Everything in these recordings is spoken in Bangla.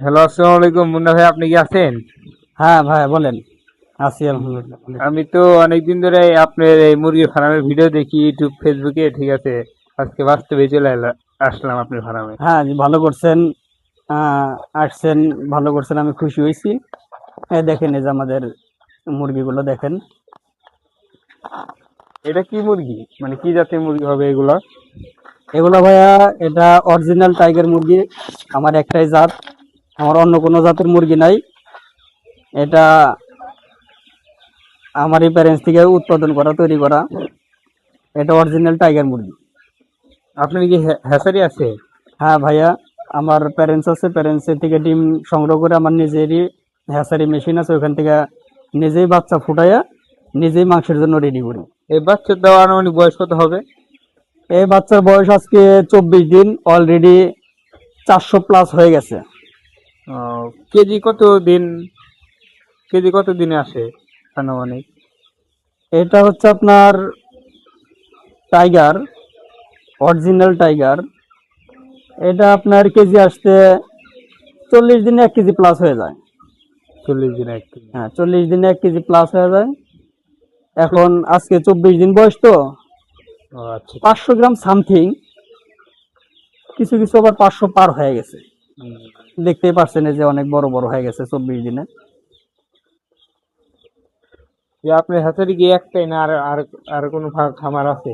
হ্যালো আসসালামু আলাইকুম মুন্না ভাই আপনি কি আছেন? হ্যাঁ ভাই বলেন। আছি আলহামদুলিল্লাহ আমি তো অনেকদিন ধরে আপনার এই মুরগির ফার্মের ভিডিও দেখি ইউটিউব ফেসবুকে ঠিক আছে। আজকে বাস্তবে চলে আসলাম আপনার ফার্মে। হ্যাঁ ভালো করছেন। আসছেন ভালো করছেন আমি খুশি হয়েছি। দেখেন এই যে আমাদের মুরগিগুলো দেখেন। এটা কি মুরগি? মানে কি জাতের মুরগি হবে এগুলো? এগুলো ভাইয়া এটা অরিজিনাল টাইগার মুরগি। আমার একটাই জাত। আমার অন্য কোনো জাতের মুরগি নাই। এটা আমারই প্যারেন্টস থেকে উৎপাদন করা তৈরি করা। এটা অরিজিনাল টাইগার মুরগি। আপনার কি হ্যাসারি আছে? হ্যাঁ ভাইয়া আমার প্যারেন্টস আছে। প্যারেন্টসের থেকে ডিম সংগ্রহ করে আমার নিজেরই হ্যাসারি মেশিন আছে। ওখান থেকে নিজেই বাচ্চা ফুটাইয়া নিজেই মাংসের জন্য রেডি করি। এই বাচ্চার দেওয়া আনুমানিক বয়স কত হবে? এই বাচ্চার বয়স আজকে চব্বিশ দিন। অলরেডি চারশো প্লাস হয়ে গেছে। কেজি কত দিন কেজি কত দিনে আসে আনুমানিক? এটা হচ্ছে আপনার টাইগার অরিজিনাল টাইগার। এটা আপনার কেজি আসতে চল্লিশ দিনে এক কেজি প্লাস হয়ে যায়। চল্লিশ দিনে এক কেজি। হ্যাঁ চল্লিশ দিনে এক কেজি প্লাস হয়ে যায়। এখন আজকে চব্বিশ দিন বয়স তো। আচ্ছা। পাঁচশো গ্রাম সামথিং। কিছু কিছু আবার পাঁচশো পার হয়ে গেছে। দেখতেই পারছেন যে অনেক বড় বড় হয়ে গেছে চব্বিশ দিনে। যে আপনার হ্যাচারি কি একটাই না আর আর আর কোনো খামার আছে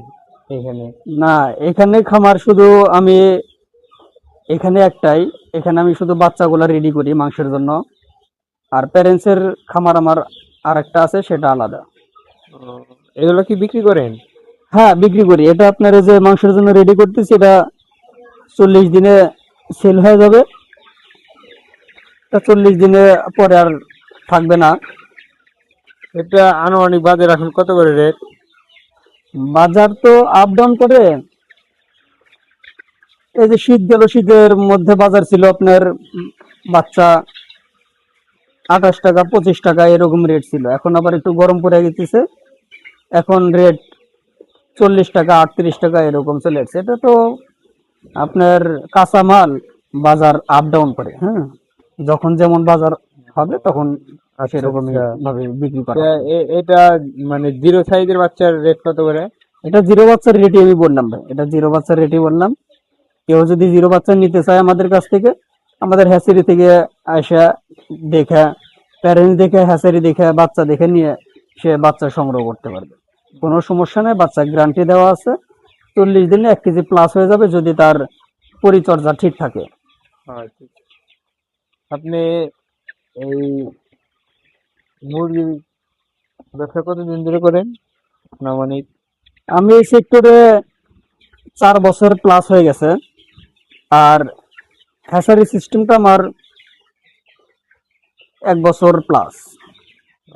এখানে? না এখানে খামার শুধু আমি এখানে একটাই। এখানে আমি শুধু বাচ্চাগুলো রেডি করি মাংসের জন্য। আর প্যারেন্টসের খামার আমার আর একটা আছে সেটা আলাদা। এগুলো কি বিক্রি করেন? হ্যাঁ বিক্রি করি। এটা আপনার যে মাংসের জন্য রেডি করতেছি এটা চল্লিশ দিনে সেল হয়ে যাবে। চল্লিশ দিনে পরে আর থাকবে না। এটা আনুমানিক বাজার এখন কত করে রেট বাজার তো আপ ডাউন করে। এই যে শীত গেল, শীতের মধ্যে বাজার ছিল আপনার বাচ্চা আঠাশ টাকা, পঁচিশ টাকা এরকম রেট ছিল। এখন আবার একটু গরম পড়ে গেছে। এখন রেট চল্লিশ টাকা, আটত্রিশ টাকা এরকম চলে এটা তো আপনার কাঁচা মাল বাজার আপ ডাউন করে হ্যাঁ? যখন যেমন বাজার হবে তখন সেরকম ভাবে বিক্রি করা হয়। তা এ- এটা মানে জিরো সাইজের বাচ্চার রেট কত করে? এটা জিরো বাচ্চার রেটই আমি বললাম ভাই। এটা জিরো বাচ্চার রেটই বললাম। কেউ যদি জিরো বাচ্চা নিতে চায় আমাদের কাছ থেকে আমাদের হ্যাচারি থেকে আসা দেখে প্যারেন্টস দেখে হ্যাচারি দেখে বাচ্চা দেখে নিয়ে সে বাচ্চা সংগ্রহ করতে পারবে। কোনো সমস্যা নেই বাচ্চা গ্যারান্টি দেওয়া আছে। চল্লিশ দিনে এক কেজি প্লাস হয়ে যাবে যদি তার পরিচর্যা ঠিক থাকে। আচ্ছা। আপনি এই মুরগির ব্যবসা কতদিন ধরে করেন? আনুমানিক আমি এই সেক্টরে চার বছর প্লাস হয়ে গেছে। আর হ্যাসারি সিস্টেমটা আমার এক বছর প্লাস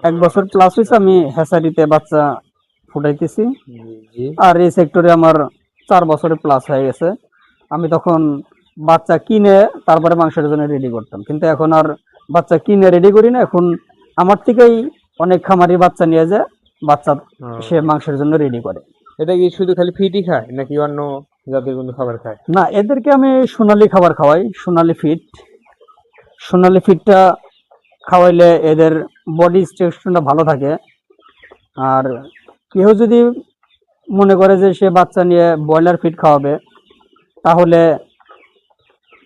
এক বছর প্লাস হয়েছে আমি হ্যাসারিতে বাচ্চা ফুটাইতেছি। আর এই সেক্টরে আমার চার বছরে প্লাস হয়ে গেছে। আমি তখন বাচ্চা কিনে তারপরে মাংসের জন্য রেডি করতাম। কিন্তু এখন আর বাচ্চা কিনে রেডি করি না। এখন আমার থেকেই অনেক খামারি বাচ্চা নিয়ে যায় বাচ্চা সে মাংসের জন্য রেডি করে। এটা কি শুধু খালি ফিটই খায় নাকি অন্য জাতের কোনো খাবার খায়? না এদেরকে আমি সোনালি খাবার খাওয়াই সোনালি ফিট সোনালি ফিটটা খাওয়াইলে এদের বডি স্ট্রাকচারটা ভালো থাকে। আর কেউ যদি মনে করে যে সে বাচ্চা নিয়ে ব্রয়লার ফিড খাওয়াবে তাহলে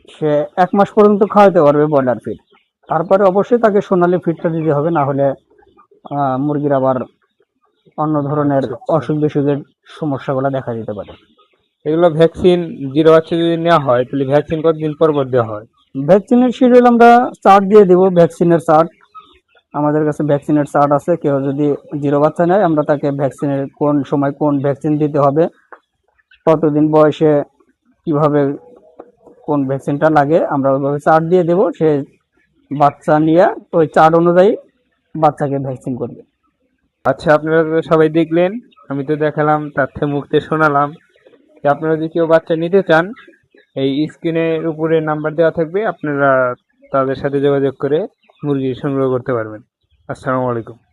সে এক মাস পর্যন্ত খাওয়াতে পারবে ব্রয়লার ফিড। তারপরে অবশ্যই তাকে সোনালি ফিডটা দিতে হবে না হলে আহ, মুরগির আবার অন্য ধরনের অসুখ বিসুখের সমস্যাগুলো দেখা দিতে পারে। এগুলো ভ্যাকসিন জিরো বাচ্চা যদি নেওয়া হয় তাহলে ভ্যাকসিন কতদিন পর পর দেওয়া হয়? ভ্যাকসিনের শিডিউল আমরা চার্ট দিয়ে দিব ভ্যাকসিনের চার্ট। আমাদের কাছে ভ্যাকসিনের চার্ট আছে। কেউ যদি জিরো বাচ্চা নেয়, আমরা তাকে ভ্যাকসিনের কোন সময় কোন ভ্যাকসিন দিতে হবে, কতদিন বয়সে, কীভাবে কোন ভ্যাকসিনটা লাগে, আমরা ওইভাবে চার্ট দিয়ে দেব। সে বাচ্চা নিয়ে ওই চার্ট অনুযায়ী বাচ্চাকে ভ্যাকসিন করবে। আচ্ছা আপনারা সবাই দেখলেন, আমি তো দেখালাম তথ্যে মুক্তে শোনালাম। যে আপনারা যদি কেউ বাচ্চা নিতে চান, এই স্ক্রিনের উপরে নাম্বার দেওয়া থাকবে, আপনারা তাদের সাথে যোগাযোগ করে মুরগি সংগ্রহ করতে পারবেন। আসসালামু আলাইকুম।